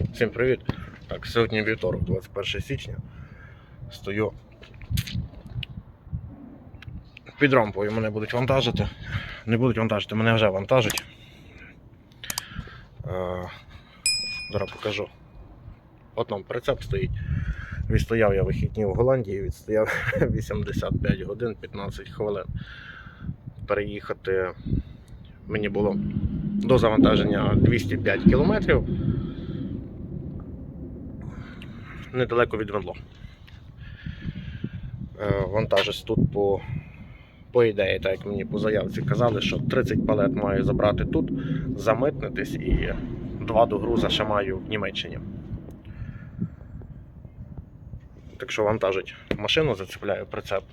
Всім привіт. Так, сьогодні вівторок, 21 січня. Стою під рампою, мене будуть вантажити. Не будуть вантажити, мене вже вантажать. Е, Зараз покажу. От там прицеп стоїть. Відстояв я вихідні в Голландії, відстояв 85 годин 15 хвилин. Переїхати мені було до завантаження 205 кілометрів. Недалеко від Венло. Е, Вантажусь тут по, по ідеї, так як мені по заявці казали, що 30 палет маю забрати тут, замитнитись і два до груза ще маю в Німеччині. Так що вантажить машину, зацепляю прицеп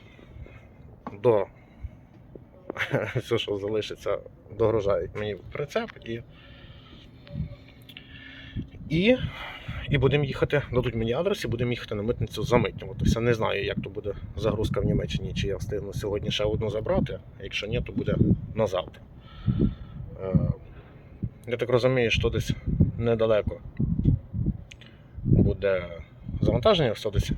до все, що залишиться, догружають мені прицеп і. І, і будемо їхати, дадуть мені адрес і будемо їхати на митницю замитнюватися. Не знаю, як то буде загрузка в Німеччині, чи я встигну сьогодні ще одну забрати. Якщо ні, то буде на завтра. Е, Я так розумію, що десь недалеко буде завантаження, все десь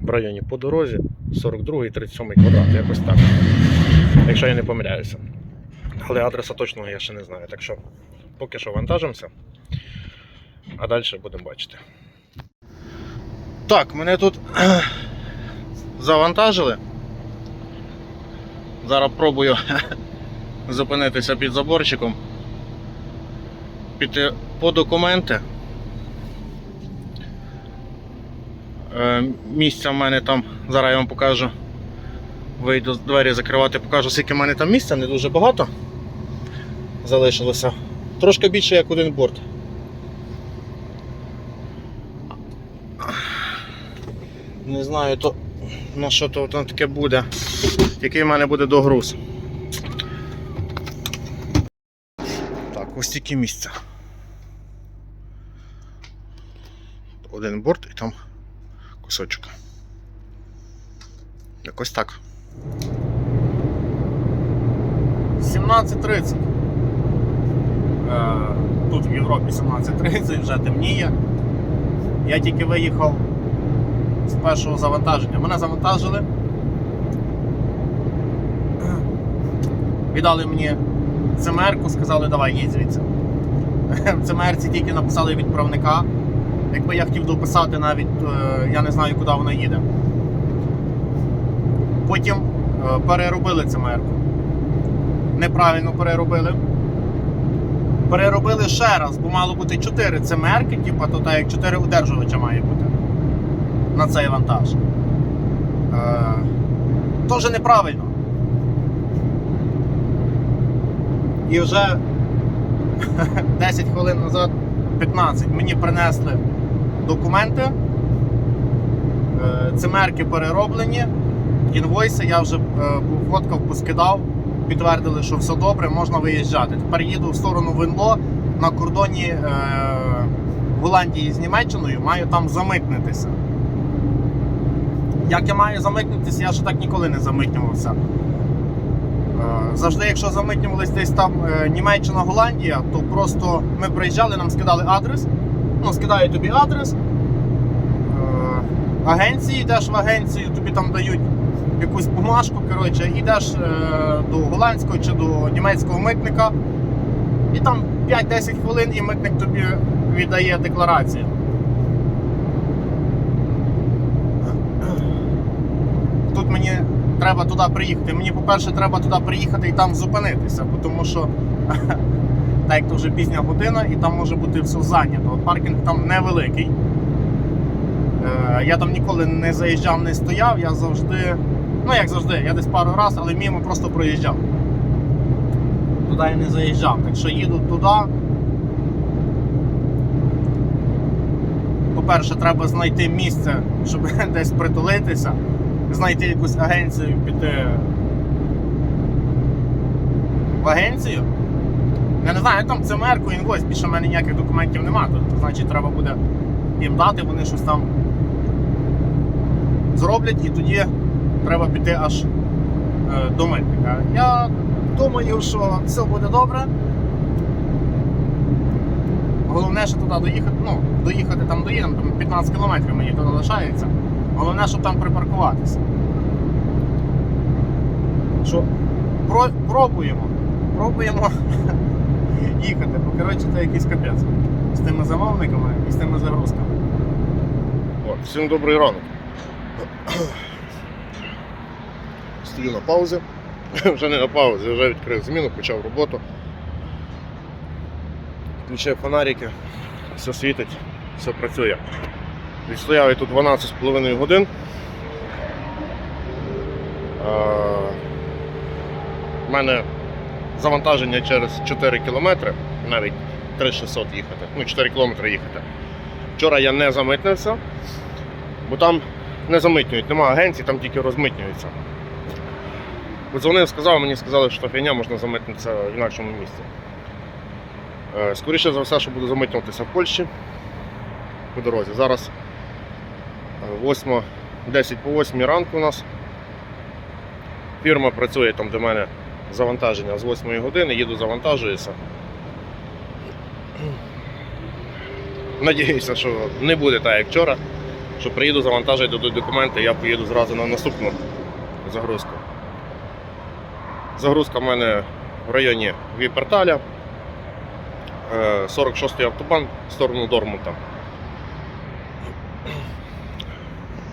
в районі по дорозі 42 37 квадрат, якось так. Якщо я не помиляюся. Але адреса точного я ще не знаю. Так що поки що вантажимося, а далі будемо бачити. Так, мене тут завантажили. Зараз пробую зупинитися під заборчиком, піти по документи. Е, Місця в мене там, зараз я вам покажу. Вийду з двері закривати, покажу, скільки в мене там місця, не дуже багато залишилося. Трошки більше як один борт. Не знаю, то на що то там таке буде. Який в мене буде догруз. Так, ось тільки місця. Один борт і там кусочок. Якось так. 17.30. Е, Тут в Європі 17.30, вже темніє. Я тільки виїхав з першого завантаження. Мене завантажили. Віддали мені цимерку, сказали, давай їдь звідси. В цимерці тільки написали відправника. Якби я хотів дописати навіть, е, я не знаю, куди вона їде. Потім е, переробили цимерку. Неправильно переробили. Переробили ще раз, бо мало бути 4 цимерки, типу, то так як 4 удержувача має бути на цей вантаж. Е, Тоже неправильно. І вже 10 хвилин назад, 15, мені принесли документи. Е, Цимерки перероблені. Інвойси я вже е, фоткав, поскидав, підтвердили, що все добре, можна виїжджати. Тепер їду в сторону Венло на кордоні Голландії з Німеччиною, маю там замитнитися. Як я маю замитнутися, я ще так ніколи не замитнювався. Е, Завжди, якщо замитнювались десь там е, Німеччина, Голландія, то просто ми приїжджали, нам скидали адрес. Ну, скидають тобі адрес. Е, Агенції йдеш в агенцію, тобі там дають якусь бумажку, коротше, йдеш до голландського чи до німецького митника. І там 5-10 хвилин і митник тобі віддає декларацію. Тут мені треба туди приїхати. Мені, по-перше, треба туди приїхати і там зупинитися, тому що так як то вже пізня година і там може бути все зайнято. Паркінг там невеликий. Е, Я там ніколи не заїжджав, не стояв, я завжди, ну як завжди, я десь пару разів, але мимо просто проїжджав. Туди я не заїжджав. Так що їду туди. По-перше, треба знайти місце, щоб десь притулитися, знайти якусь агенцію, піти в агенцію. Я не знаю, там ЦМР-ку, інвойс, більше в мене ніяких документів немає. То, значить, треба буде їм дати, вони щось там зроблять і тоді треба піти аж е, до митника. Я думаю, що все буде добре. головне, що туди доїхати, ну, доїхати там доїдемо, там 15 кілометрів мені туди лишається. Головне, щоб там припаркуватися. Що про, пробуємо. Пробуємо їхати. Бо коротше це якийсь капець. З тими замовниками і з тими загрузками. Всім добрий ранок. Стою на паузі. Вже не на паузі, вже відкрив зміну, почав роботу. Включив фонарики, все світить, все працює. Відстояв я тут 12,5 годин. У мене завантаження через 4 кілометри, навіть 3600 їхати, ну 4 кілометри їхати. Вчора я не замитнився, бо там не замитнюють, нема агенцій, там тільки розмитнюються. Подзвонив, сказав, мені сказали, що фігня можна замитнитися в інакшому місці. Е, Скоріше за все, що буду замитнюватися в Польщі по дорозі. Зараз 8, 10 по 8 ранку у нас. Фірма працює там, в мене завантаження з 8 години, їду завантажуюся. Надіюся, що не буде так, як вчора. Що приїду, завантажити дадуть документи, я поїду зразу на наступну загрузку. Загрузка в мене в районі Віперталя. Е, 46-й автобан в сторону Дормута.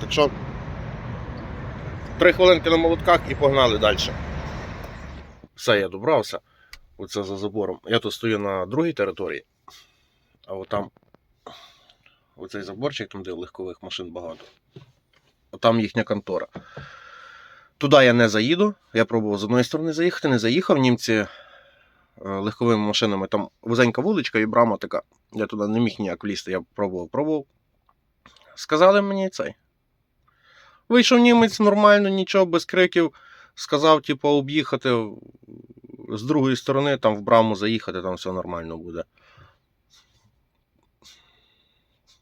Так що три хвилинки на молотках і погнали далі. Все, я добрався. Оце за забором. Я тут стою на другій території, а отам оцей заборчик, там де легкових машин багато. Там їхня контора. Туди я не заїду. Я пробував з одної сторони заїхати, не заїхав. Німці е, легковими машинами, там вузенька вуличка і брама така. Я туди не міг ніяк влізти, я пробував, пробував. Сказали мені цей. Вийшов німець нормально, нічого, без криків. Сказав, типу, об'їхати з другої сторони, там в браму заїхати, там все нормально буде.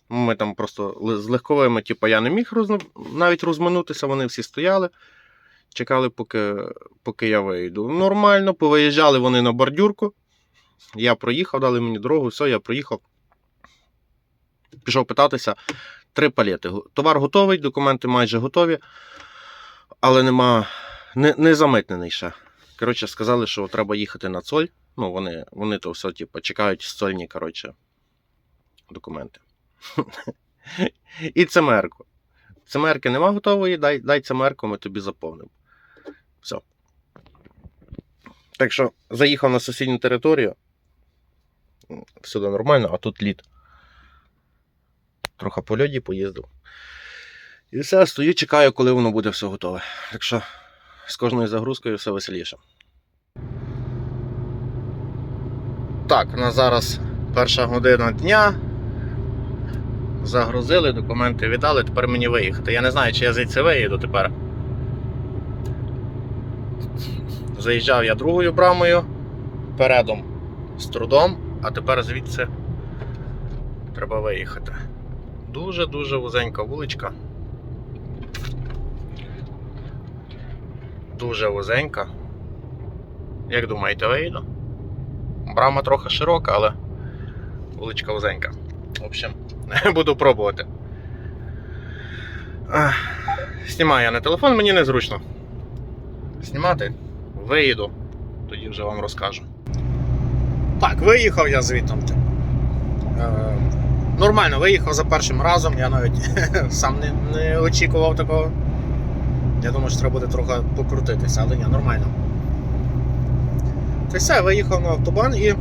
Ми там просто з легковими, типу, я не міг розна- навіть розминутися, вони всі стояли. Чекали, поки, поки я вийду. Нормально, повиїжджали вони на бордюрку. Я проїхав, дали мені дорогу, все, я проїхав. Пішов питатися. Три палети. Товар готовий, документи майже готові, але нема. Не, не замитнений ще. Коротше, сказали, що треба їхати на цоль. Ну, вони, вони то все, типу, чекають стольні, коротше, документи. І цемерку. Цемерки нема готової, дай, дай цемерку, ми тобі заповнимо. Все. Так що заїхав на сусідню територію. Всюди нормально, а тут лід. Трохи по льоді поїздив. І все, стою, чекаю, коли воно буде все готове. Так що з кожною загрузкою все веселіше. Так, у нас зараз перша година дня. Загрузили, документи віддали, тепер мені виїхати. Я не знаю, чи я звідси виїду тепер. Заїжджав я другою брамою, передом з трудом, а тепер звідси треба виїхати. Дуже-дуже вузенька вуличка. Дуже вузенька. Як думаєте, виїду? Брама трохи широка, але вуличка вузенька. В общем, буду пробувати. Знімаю я на телефон, мені незручно. Знімати, виїду, тоді вже вам розкажу. Так, виїхав я звітом. Нормально виїхав за першим разом, я навіть сам не, не очікував такого. Я думаю, що треба буде трохи покрутитися, але ні, нормально. Та все, виїхав на автобан і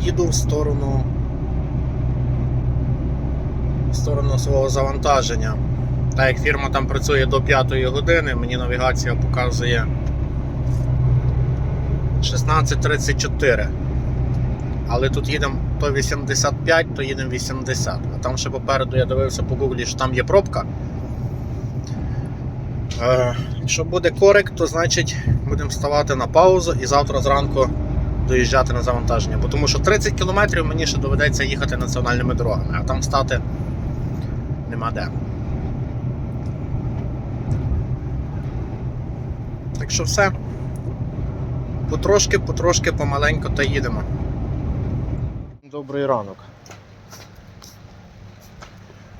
їду в сторону в сторону свого завантаження. Так як фірма там працює до 5 години, мені навігація показує 16.34. Але тут їдемо то 85, то їдемо 80. А там ще попереду я дивився по гуглі, що там є пробка. Е, якщо буде корект, то значить будемо ставати на паузу і завтра зранку доїжджати на завантаження. Бо Тому що 30 кілометрів мені ще доведеться їхати національними дорогами, а там стати нема де. Так що все. Потрошки, потрошки, помаленько та їдемо. Добрий ранок.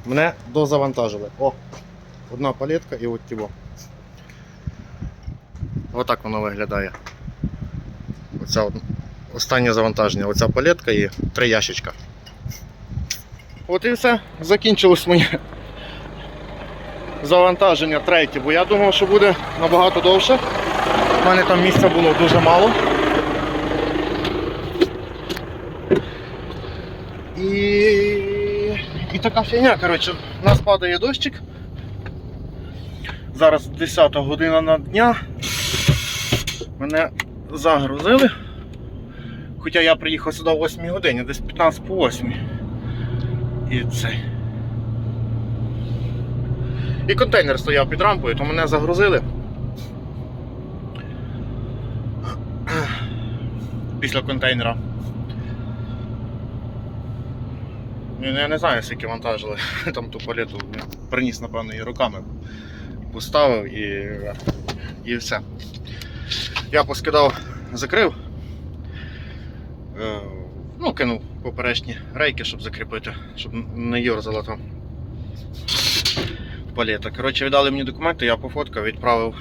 Мене дозавантажили. О! Одна палетка і от тіво. Отак воно виглядає. Оця останнє завантаження. Оця палетка і три ящичка. От і все. Закінчилось моє завантаження третє, бо я думав, що буде набагато довше. У мене там місця було дуже мало. І, і така фігня, коротше, у нас падає дощик. Зараз 10 година на дня. Мене загрузили. Хоча я приїхав сюди о 8 годині, десь 15 по 8. І цей. І контейнер стояв під рампою, то мене загрузили. Після контейнера. Ну, Я не знаю, скільки вантажили там ту палету. Приніс, напевно, її руками. Поставив і, і все. Я поскидав, закрив. Е, ну, кинув поперечні рейки, щоб закріпити, щоб не йорзала там палета. Коротше, віддали мені документи, я пофоткав, відправив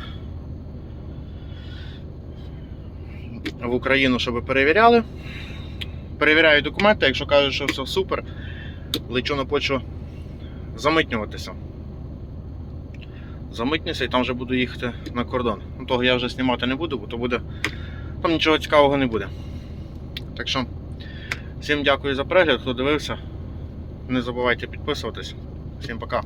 в Україну, щоб перевіряли. Перевіряю документи, якщо кажуть, що все супер, лечу на почву замитнюватися. Замитнюся і там вже буду їхати на кордон. Ну, того я вже знімати не буду, бо то буде. Там нічого цікавого не буде. Так що, всім дякую за перегляд, хто дивився. Не забувайте підписуватись. Всім пока.